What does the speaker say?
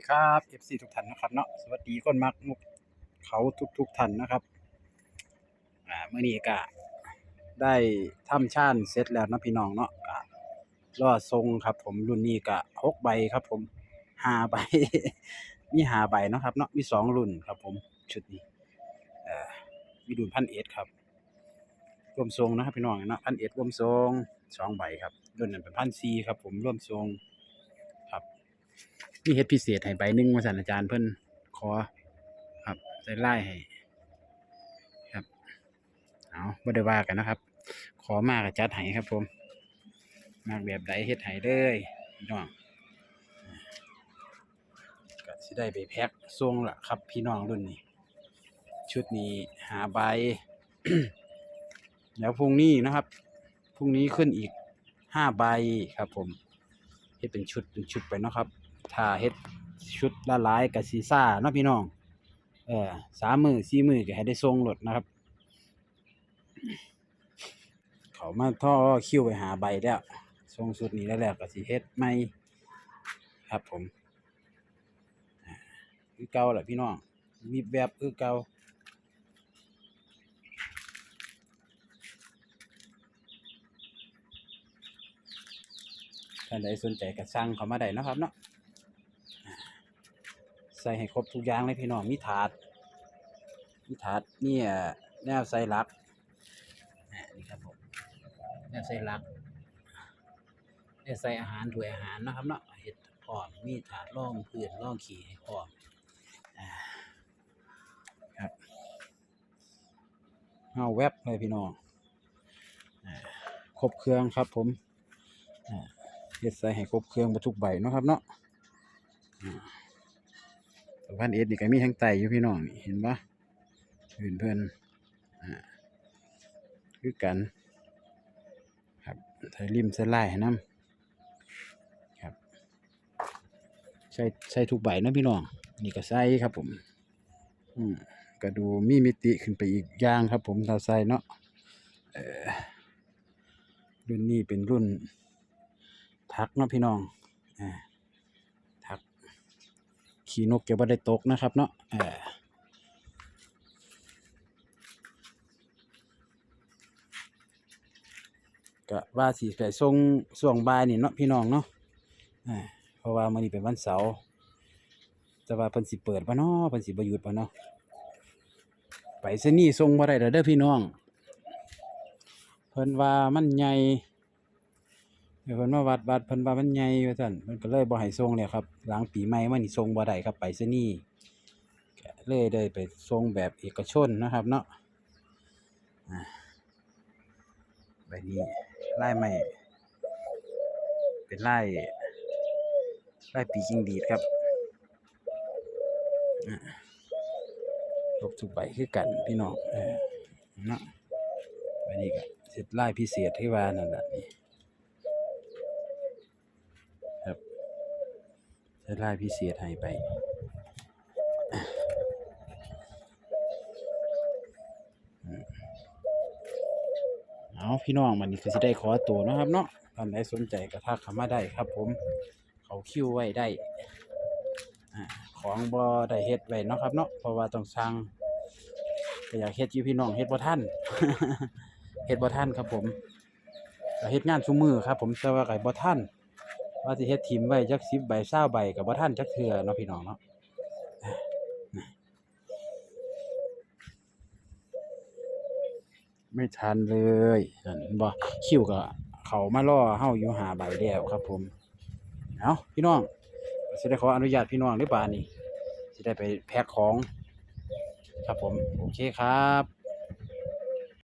ดีครับ FC ทุกท่านนะครับเนาะสวัสดีคนมักมุกเขาทุกทุกท่านนะครับอ่าเมื่อนี้ก็ได้ทำชานเสร็จแล้วนะพี่น้องเนาะก็รอทรงครับ ผมรุ่นนี้ก็หกใบครับ ผมห้าใบมีห้าใบนะครับเนาะมีสองรุ่นครับ ผมชุดนี้อ่อมีรุ่นพันเอ็ดครับรวมทรงนะครับพี่น้องเนาะพันเอ็ดรวมทรงสองใบครับรุ่นนั้นเป็นพันซีครับ ผมรวมทรง มีเฮ็ดพิเศษให้ใบหนึ่งมาสั่นอาจารย์เพิ่นขอ ครับใส่ไล่ให้ครับเอาบ่ได้ว่ากันนะครับ ขอมาก็จัดให้ครับ ผม มากแบบใดเฮ็ดให้เลยพี่น้องก็สิได้ไปแพ็คส่งล่ะครับ พี่น้องรุ่นนี้ชุดนี้หาใบเดี๋ยวพรุ่งนี้นะครับ พรุ่งนี้ขึ้นอีกห้าใบครับผมเฮ็ดเป็นชุดเป็นชุดไปเนาะครับ ถ้าเฮ็ดชุดละหลายกับซีซ่าเนาะพี่น้อง เออสามมือสี่มือก็ให้ได้ทรงรถนะครับ เขามาท่อคิวไปหาใบแล้วทรงสุดนี้แล้วแหละก็สิเฮ็ดใหม่ครับผมอ่าคือเก่าแหละพี่น้องมีแบบคือเก่าท่านใดสนใจก็สั่งเขามาได้นะครับเนาะ ใส่ให้ครบทุกอย่างเลยพี่น้องมีถาดมีถาดเนี่เอ่อแนวใส่ลักอ่านี่ครับผมแนวใส่ลักแนวใส่อาหารถ้วยอาหารนะครับเนาะเห็ดพร้อมมีถาดร่องพื้นร่องขี่ให้พร้อมครับเอาแวบเลยพี่น้องครบเครื่องครับผมเฮ็ดใส่ให้ครบเครื่องไปทุกใบเนาะครับเนาะ อ่าพันเอ็ดนี่ก็มีทั้งไตอยู่พี่น้องนี่เห็นปะเพื่อนเพื่อนอ่าคือกัน ครับใส่ริมใส่ลายน้ำครับ ใส่ใส่ทุกใบเนาะพี่น้อง นี่ก็ใส่ครับผม อืมก็ดูมีมิติขึ้นไปอีกอย่างครับผมถ้าใส่เนาะรุ่นนี้เป็นรุ่นทักเนาะพี่น้องอ่า ขี่นกแกบ่ได้ตกนะครับเนาะเออก็ว่าสิไปส่งส่วงบ่ายนี่เนาะพี่น้องเนาะเพราะว่ามื้อนี้เป็นวันเสาร์แต่ว่าเพิ่นสิเปิดบ่เนาะเพิ่นสิบ่หยุดบ่เนาะไปซะนี่ส่งบ่ได้เด้อพี่น้อง เพิ่นว่ามันใหญ่ เดี๋ยวเพิ่นมาวัดวัดเพิ่นว่ามันใหญ่ว่าซั่นเพิ่นก็เลยบ่ให้ส่งแล้วครับ หลังปีใหม่มานี่ส่งบ่ได้ครับไปซะนี่ก็เลยได้ไปส่งแบบเอกชนนะครับ เนาะอ่าใบนี้ลายใหม่เป็นไลายลายปีจิงดีดครับอ่าครบทุกใบคือกันพี่น้องเนาะใบนี้ก็เสร็จลายพิเศษที่ว่านั่นน่ะนี่ ครับ ใช้ลายพิเศษให้ไปเอาพี่น้องมันนี่ก็สิได้ขอตัวนะครับเนาะท่านใดสนใจก็ทักเข้ามาได้ครับ ผมเขาคิวไว้ได้อ่าของบ่ได้เฮ็ดไว้เนาะครับเนาะเพราะว่าต้องสั่งก็อยากเฮ็ดอยู่พี่น้องเฮ็ดบ่ทันเฮ็ดบ่ทันครับผมเฮ็ดงานซุมือครับ ผมแต่ว่าก็บ่ทัน ว่าสิเฮ็ดทีมไว้จัก10ใบ20ใบก็บ่ทันจักเทื่อเนาะพี่น้องเนาะไม่ทันเลยนั่นเห็นบ่คิวก็เขามารอเฮาอยู่หาใบแล้วครับ ผมเอาพี่น้องสิได้ขออนุญาตพี่น้องหรือเปล่านี่สิได้ไปแพ็คของ ครับผม โอเคครับ